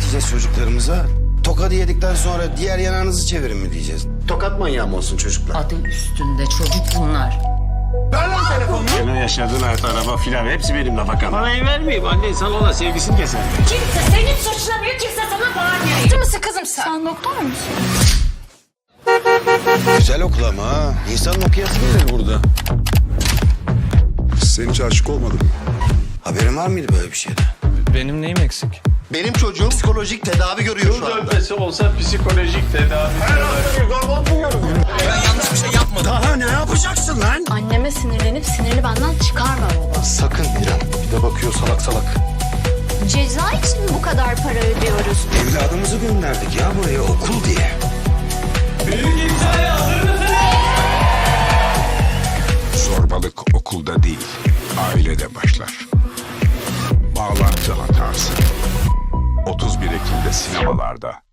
öğreteceğiz çocuklarımıza? Tokadı yedikten sonra diğer yanağınızı çevirin mi diyeceğiz? Tokat manyağı mı olsun çocuklar? Adı üstünde çocuk bunlar. Senin yaşadığın hayat, araba filan hepsi benim nafakam. Parayı vermeyeyim. Anne insan ona sevgisini keser. Kimse seni suçlamıyor, kimse sana bağırmıyor. Değil misin kızım sen? Sen doktor musun? Güzel okul ama ha. İnsanın okuyası gelir burada. Sen hiç aşık olmadın mı? Haberin var mıydı böyle bir şeyden? Benim neyim eksik? Benim çocuğum psikolojik tedavi görüyor şu anda. Dönmesi olsa psikolojik tedavi. Daha ne yapacaksın lan? Anneme sinirlenip sinirini benden çıkarma baba. Sakın İrem. Bir de bakıyor salak salak. Ceza için mi bu kadar para ödüyoruz? Evladımızı gönderdik ya buraya okul diye. Zorbalık okulda değil, ailede başlar. Bağlantı hatası. 31 Ekim'de sinemalarda.